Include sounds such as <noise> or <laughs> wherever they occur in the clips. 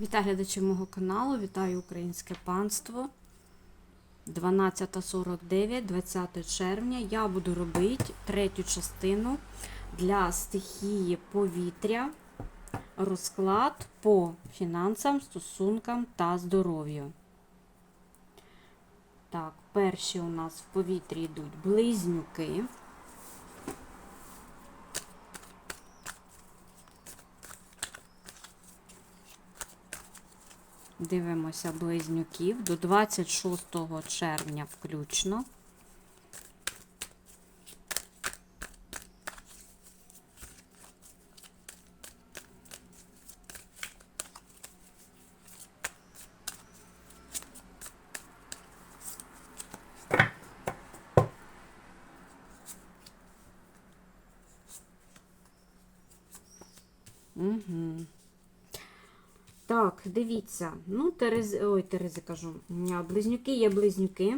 Вітаю глядачі мого каналу, вітаю українське панство. 12.49, 20 червня. Я буду робити третю частину для стихії повітря, розклад по фінансам, стосункам та здоров'ю. Так, перші у нас в повітрі йдуть близнюки. Дивимося близнюків до 26 червня включно. Угу. Так, дивіться. Ну, Терези, ой, Терези кажу. Близнюки є близнюки.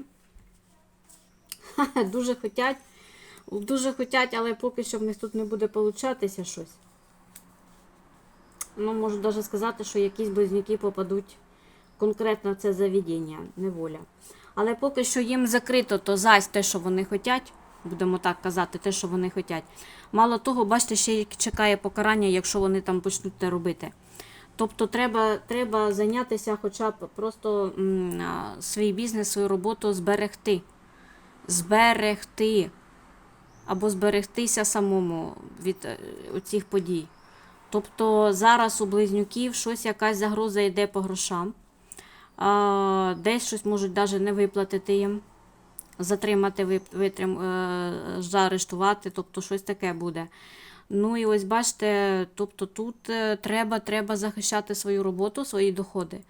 Дуже хотять, дуже хотять, але поки що в них тут не буде получатися щось. Ну, можу навіть сказати, що якісь близнюки попадуть конкретно в це заведення, неволя. Але поки що їм закрито, то зась те, що вони хочуть, будемо так казати, те, що вони хочуть. Мало того, бачите, ще чекає покарання, якщо вони там почнуть те робити. Тобто треба треба зайнятися хоча б просто свій бізнес, свою роботу зберегти. Зберегти. Або зберегтися самому від е, цих подій. Тобто зараз у близнюків щось якась загроза йде по грошам. Десь щось можуть навіть не виплатити їм, затримати, витрим, е, заарештувати, тобто щось таке буде. Ну і ось бачите, тобто тут е, треба, треба захищати свою роботу, свої доходи.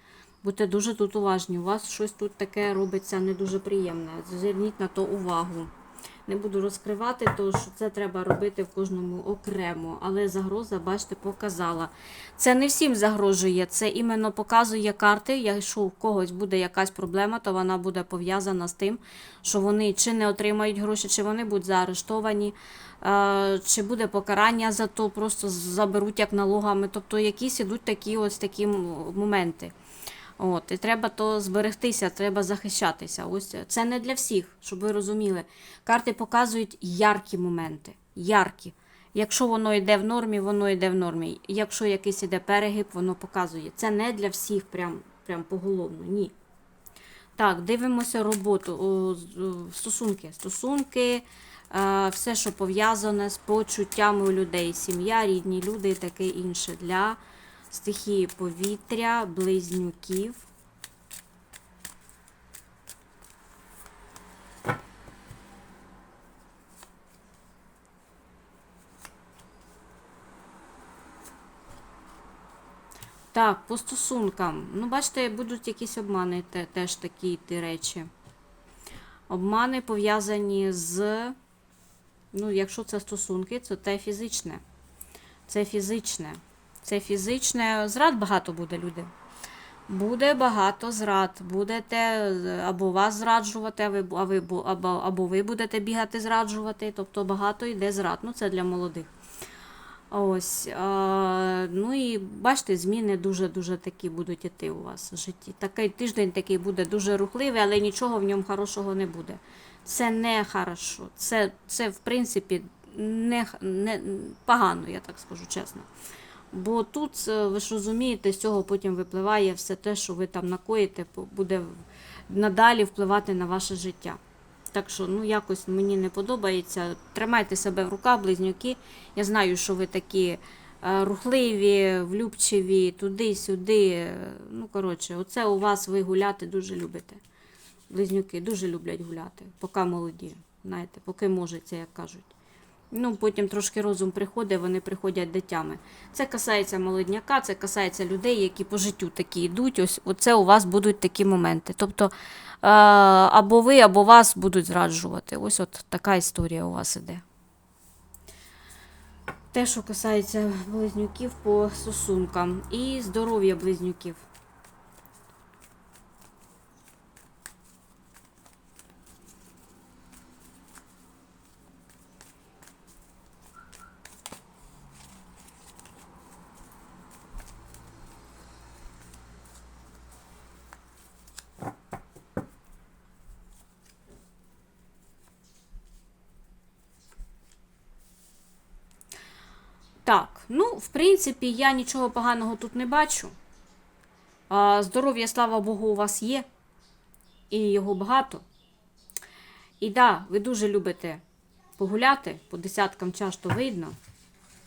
Будьте дуже тут уважні. У вас щось тут таке робиться не дуже приємне. Зверніть на то увагу. Не буду розкривати, тому що це треба робити в кожному окремо. Але загроза, бачите, показала. Це не всім загрожує, це іменно показує карти. Якщо у когось буде якась проблема, то вона буде пов'язана з тим, що вони чи не отримають гроші, чи вони будуть заарештовані, е, чи буде покарання за то, просто заберуть як налогами. Тобто якісь ідуть такі ось такі моменти. От, і треба то зберегтися, треба захищатися. Ось це не для всіх, щоб ви розуміли. Карти показують яркі моменти. Яркі. Якщо воно йде в нормі, воно йде в нормі. Якщо якийсь іде перегиб, воно показує. Це не для всіх, прям, прям поголовно. Ні. Так, дивимося роботу, о, стосунки. Стосунки, е, все, що пов'язане з почуттями у людей, сім'я, рідні люди і таке інше. Для стихії повітря, близнюків. Так, по стосункам. Ну, бачите, будуть якісь обмани, те- теж такі йти речі. Обмани пов'язані з. Ну, якщо це стосунки, то це фізичне. Це фізичне. Це фізичне. Зрад багато буде люди. Буде багато зрад. Будете або вас зраджувати, а або, або ви будете бігати зраджувати. Тобто багато йде зрад. Ну, це для молодих. Ось. А, ну і бачите, зміни дуже-дуже такі будуть іти у вас в житті. Такий тиждень такий буде дуже рухливий, але нічого в ньому хорошого не буде. Це не хорошо. Це, це в принципі, не, не погано, я так скажу чесно. Бо тут, е, ви ж розумієте, з цього потім випливає все те, що ви там накоїте, буде надалі впливати на ваше життя. Так що, ну, якось мені не подобається. Тримайте себе в руках, близнюки. Я знаю, що ви такі е, рухливі, влюбчиві, туди-сюди. Ну, коротше, оце у вас ви гуляти дуже любите. Близнюки дуже люблять гуляти, поки молоді, знаєте, поки можеться, як кажуть. Ну, потім трошки розум приходить, вони приходять дитями. Це касається молодняка, це касається людей, які по життю такі йдуть. Ось оце у вас будуть такі моменти. Тобто е, або ви, або вас будуть зраджувати. Ось от така історія у вас іде. Те, що касається близнюків по стосункам і здоров'я близнюків. Ну, в принципі, я нічого поганого тут не бачу. Здоров'я, слава Богу, у вас є. І його багато. І да, ви дуже любите погуляти, по десяткам часто видно.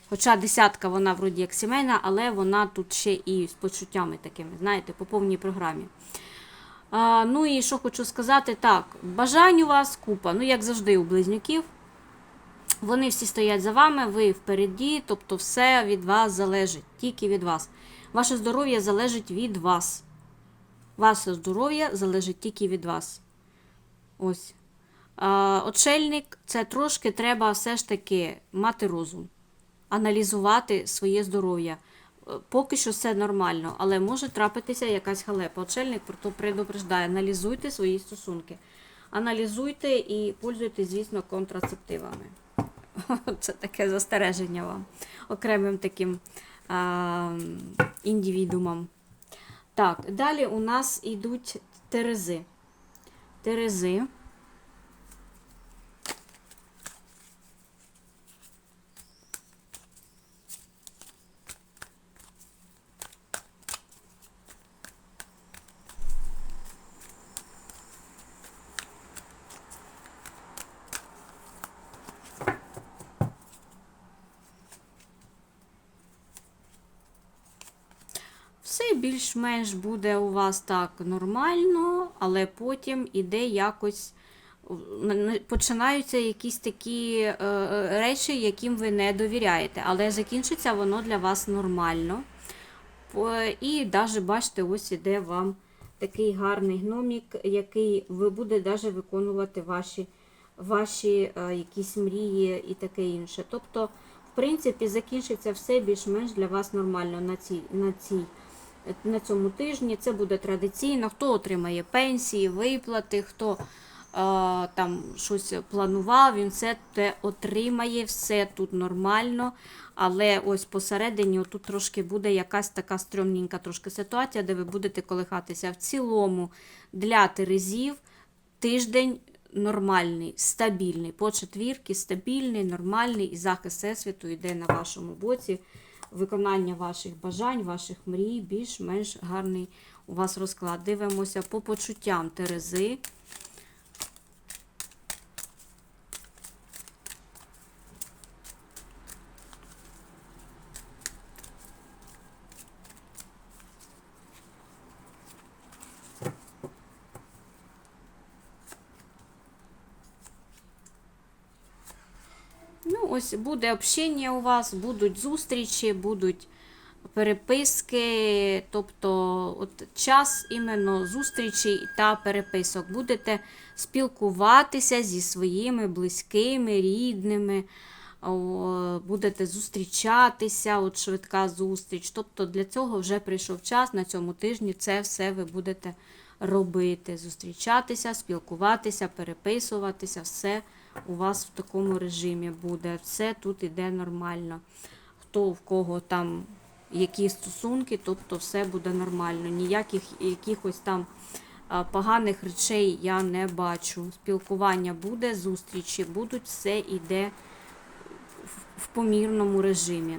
Хоча десятка вона вроді як сімейна, але вона тут ще і з почуттями такими, знаєте, по повній програмі. А, ну і що хочу сказати, так, бажань у вас купа, ну як завжди у близнюків. Вони всі стоять за вами, ви впереді, тобто все від вас залежить, тільки від вас. Ваше здоров'я залежить від вас. Ваше здоров'я залежить тільки від вас. Ось. А, Отшельник це трошки треба все ж таки мати розум, аналізувати своє здоров'я. Е, Поки що все нормально, але може трапитися якась халепа. Отшельник про предупреждає. Аналізуйте свої стосунки. Аналізуйте і пользуйтесь, звісно, контрацептивами. <laughs> Це таке застереження вам, окремим таким а, індивідумам. Так, далі у нас йдуть терези. Терези. Все більш-менш буде у вас так нормально, але потім іде якось. Починаються якісь такі е, е, речі, яким ви не довіряєте, але закінчиться воно для вас нормально. І навіть бачите, ось іде вам такий гарний гномік, який ви буде навіть виконувати ваші, ваші е, якісь мрії і таке інше. Тобто, в принципі, закінчиться все більш-менш для вас нормально на цій, на цій на цьому тижні. Це буде традиційно. Хто отримає пенсії, виплати, хто е, там щось планував, він все те отримає, все тут нормально. Але ось посередині тут трошки буде якась така стрьомненька трошки ситуація, де ви будете колихатися. В цілому для терезів тиждень нормальний, стабільний. По четвірки стабільний, нормальний, і захист всесвіту йде на вашому боці виконання ваших бажань, ваших мрій, більш-менш гарний у вас розклад. Дивимося по почуттям Терези. Ось буде общення у вас, будуть зустрічі, будуть переписки, тобто от час іменно зустрічі та переписок. Будете спілкуватися зі своїми близькими, рідними, будете зустрічатися, от швидка зустріч. Тобто для цього вже прийшов час на цьому тижні. Це все ви будете робити. Зустрічатися, спілкуватися, переписуватися, все у вас в такому режимі буде. Все тут іде нормально. Хто в кого там які стосунки, тобто все буде нормально. Ніяких якихось там поганих речей я не бачу. Спілкування буде, зустрічі будуть, все йде в- помірному режимі.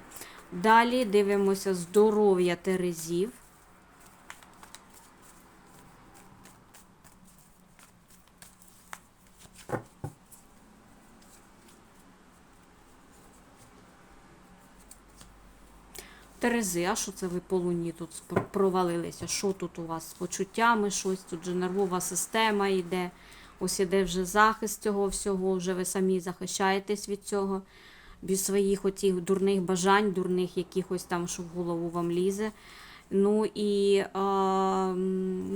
Далі дивимося здоров'я терезів. Терези, а що це ви по луні тут провалилися? Що тут у вас з почуттями щось? Тут же нервова система йде. Ось іде вже захист цього всього, вже ви самі захищаєтесь від цього, від своїх отіх дурних бажань, дурних якихось там, що в голову вам лізе. Ну і е,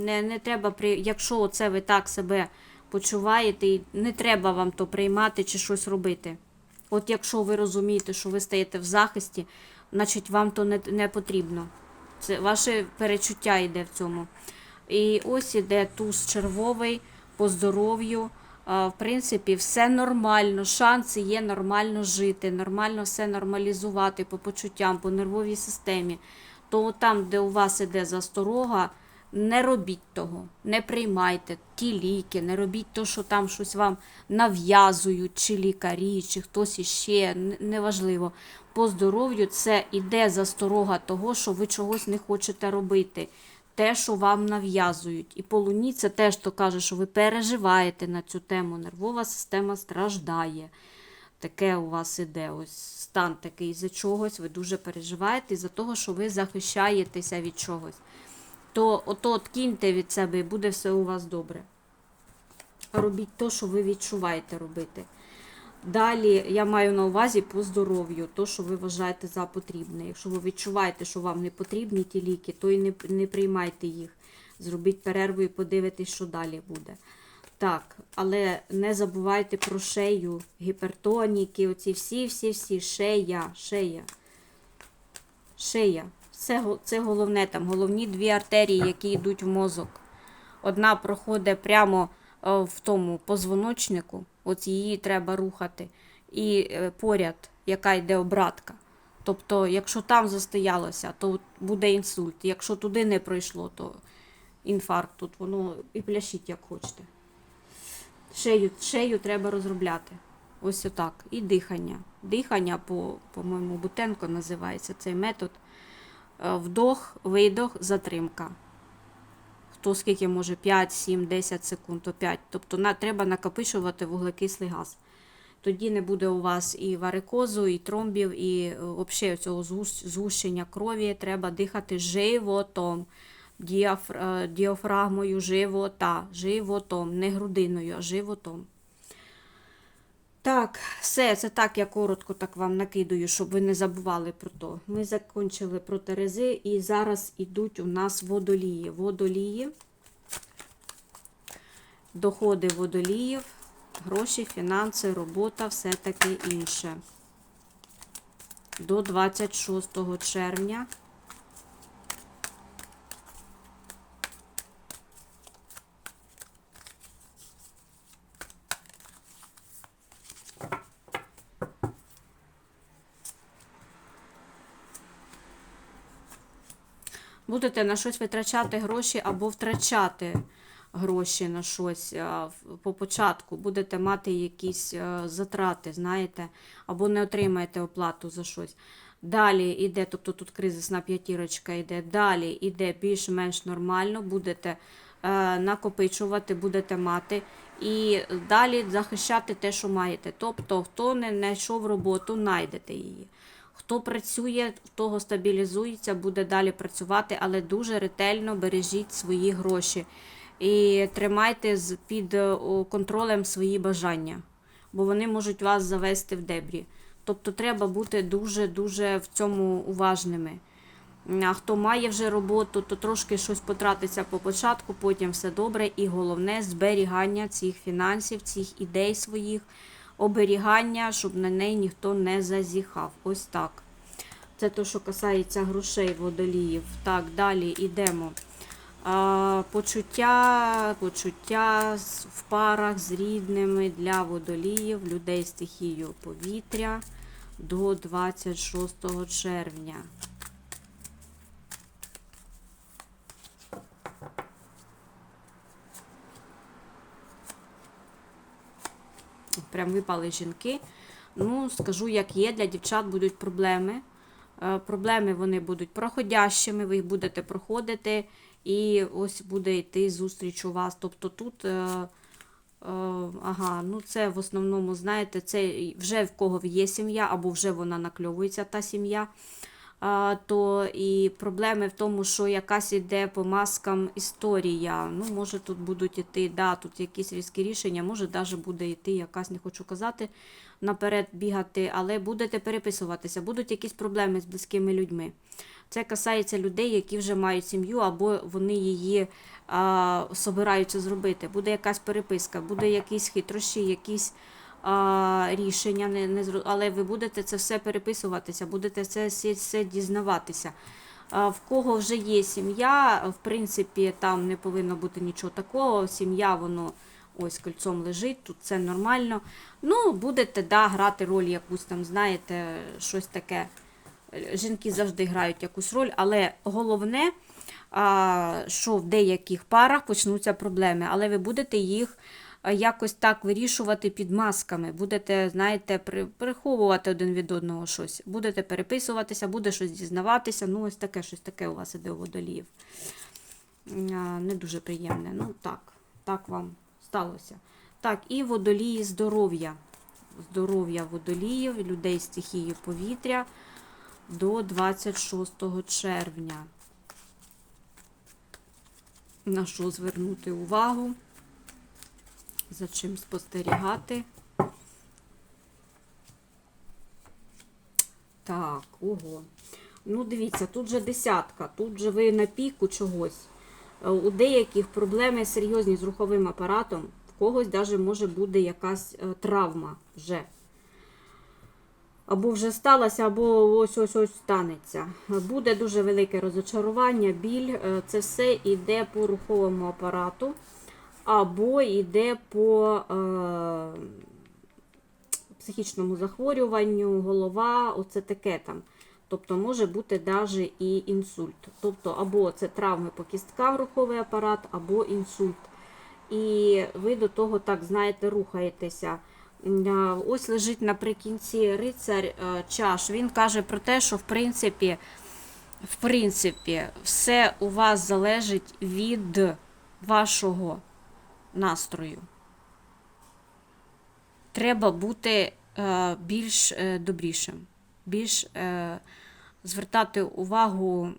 не, не треба, при... якщо це ви так себе почуваєте, не треба вам то приймати чи щось робити. От якщо ви розумієте, що ви стаєте в захисті, значить вам то не, не потрібно. Це ваше перечуття йде в цьому. І ось іде туз червовий по здоров'ю. В принципі, все нормально, шанси є нормально жити, нормально все нормалізувати по почуттям, по нервовій системі. То там, де у вас іде засторога, не робіть того, не приймайте ті ліки, не робіть то, що там щось вам нав'язують, чи лікарі, чи хтось іще, неважливо. По здоров'ю це іде засторога того, що ви чогось не хочете робити. Те, що вам нав'язують. І по луні це теж то каже, що ви переживаєте на цю тему. Нервова система страждає. Таке у вас іде ось стан такий за чогось, ви дуже переживаєте за того, що ви захищаєтеся від чогось. То ото от від себе і буде все у вас добре. Робіть то, що ви відчуваєте робити. Далі я маю на увазі по здоров'ю, то, що ви вважаєте за потрібне. Якщо ви відчуваєте, що вам не потрібні ті ліки, то і не, не приймайте їх. Зробіть перерву і подивитесь, що далі буде. Так, але не забувайте про шею, гіпертоніки, оці всі-всі-всі, шея, шея. Шея. Це, це головне там, головні дві артерії, які йдуть в мозок. Одна проходить прямо е, в тому позвоночнику, от її треба рухати, і е, поряд, яка йде обратка. Тобто, якщо там застоялося, то буде інсульт. Якщо туди не пройшло, то інфаркт. Тут воно і пляшіть, як хочете. Шею, шею треба розробляти. Ось отак. І дихання. Дихання, по, по-моєму, Бутенко називається цей метод. Е, Вдох, видох, затримка. Хто скільки може 5, 7, 10 секунд, то 5. Тобто на, треба накопичувати вуглекислий газ. Тоді не буде у вас і варикозу, і тромбів, і е, взагалі цього згущення крові. Треба дихати животом, е, діафрагмою живота, животом, не грудиною, а животом. Так, все, це так я коротко так вам накидаю, щоб ви не забували про то. Ми закінчили про Терези і зараз ідуть у нас водолії. Водолії, доходи водоліїв, гроші, фінанси, робота, все таке інше. До 26 червня. Будете на щось витрачати гроші або втрачати гроші на щось по початку, будете мати якісь е, затрати, знаєте, або не отримаєте оплату за щось. Далі йде, тобто тут кризисна п'ятірочка йде, далі йде більш-менш нормально, будете е, накопичувати, будете мати. І далі захищати те, що маєте. Тобто, хто не знайшов роботу, знайдете її. Хто працює, того стабілізується, буде далі працювати, але дуже ретельно бережіть свої гроші і тримайте під е, контролем свої бажання, бо вони можуть вас завести в дебрі. Тобто треба бути дуже-дуже в цьому уважними. А хто має вже роботу, то трошки щось потратиться по початку, потім все добре. І головне зберігання цих фінансів, цих ідей своїх, оберігання, щоб на неї ніхто не зазіхав. Ось так. Це те, що касається грошей водоліїв. Так, далі йдемо. Почуття, почуття в парах з рідними для водоліїв, людей стихією повітря до 26 червня. Прям випали жінки. Ну, скажу, як є, для дівчат будуть проблеми. Е, Проблеми вони будуть проходящими, ви їх будете проходити, і ось буде йти зустріч у вас. Тобто тут, е, е, ага, ну це в основному, знаєте, це вже в кого є сім'я, або вже вона накльовується та сім'я. То і проблеми в тому, що якась іде по маскам історія. Ну, може, тут будуть іти, да, тут якісь різкі рішення, може, навіть буде йти якась, не хочу казати, наперед бігати, але будете переписуватися, будуть якісь проблеми з близькими людьми. Це касається людей, які вже мають сім'ю, або вони її а, собираються зробити. Буде якась переписка, буде якісь хитрощі, якісь а, рішення, не, не, але ви будете це все переписуватися, будете це все, все дізнаватися. А, В кого вже є сім'я, в принципі, там не повинно бути нічого такого. Сім'я, воно ось кольцом лежить, тут це нормально. Ну, будете да, грати роль якусь там, знаєте, щось таке. Жінки завжди грають якусь роль, але головне що в деяких парах почнуться проблеми, але ви будете їх якось так вирішувати під масками. Будете, знаєте, при- приховувати один від одного щось. Будете переписуватися, буде щось дізнаватися. Ну, ось таке, щось таке у вас іде у водоліїв. Не дуже приємне. Ну, так, так вам сталося. Так, і водолії здоров'я. Здоров'я водоліїв, людей з стихією повітря до 26 червня. На що звернути увагу? За чим спостерігати? Так, ого. Ну, дивіться, тут же десятка, тут же ви на піку чогось. Е, У деяких проблеми серйозні з руховим апаратом, в когось навіть може бути якась е, травма вже. Або вже сталося, або ось ось ось станеться. Буде дуже велике розочарування, біль. Е, Це все йде по руховому апарату, або йде по е, психічному захворюванню, голова, оце таке там. Тобто може бути навіть і інсульт. Тобто, або це травми по кісткам руховий апарат, або інсульт. І ви до того, так, знаєте, рухаєтеся. Ось лежить наприкінці рицар е, чаш. Він каже про те, що в принципі, в принципі, все у вас залежить від вашого настрою. Треба бути е, більш е, добрішим, більш е, звертати увагу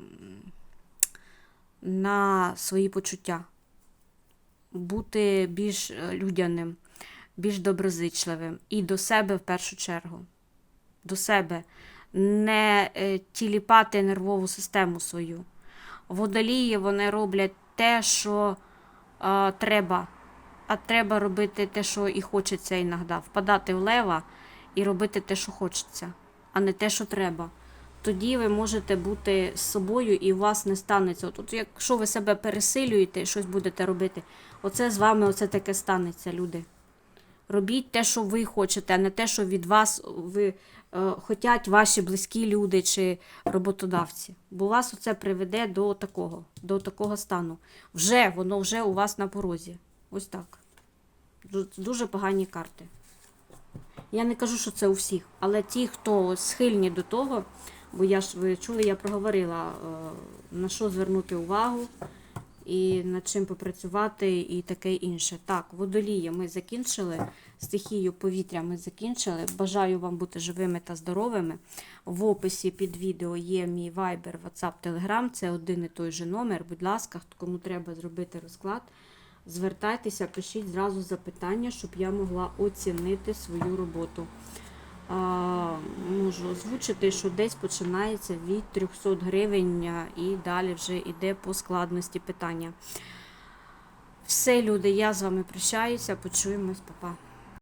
на свої почуття, бути більш людяним, більш доброзичливим і до себе в першу чергу. До себе. Не тіліпати нервову систему свою. Водолії вони роблять те, що е, треба. А треба робити те, що і хочеться іноді. Впадати в лева і робити те, що хочеться, а не те, що треба. Тоді ви можете бути з собою і у вас не станеться. От, якщо ви себе пересилюєте щось будете робити, оце з вами оце таке станеться, люди. Робіть те, що ви хочете, а не те, що від вас ви е, хотять ваші близькі люди чи роботодавці. Бо вас оце приведе до такого, до такого стану. Вже воно вже у вас на порозі. Ось так. Ду- Дуже погані карти. Я не кажу, що це у всіх, але ті, хто схильні до того, бо я ж ви чули, я проговорила, е, на що звернути увагу і над чим попрацювати, і таке інше. Так, водолія ми закінчили. Стихію повітря ми закінчили. Бажаю вам бути живими та здоровими. В описі під відео є мій Viber, WhatsApp, Telegram. Це один і той же номер. Будь ласка, кому треба зробити розклад, звертайтеся, пишіть зразу запитання, щоб я могла оцінити свою роботу. А, можу озвучити, що десь починається від 300 гривень і далі вже йде по складності питання. Все, люди, я з вами прощаюся, почуємось, па-па.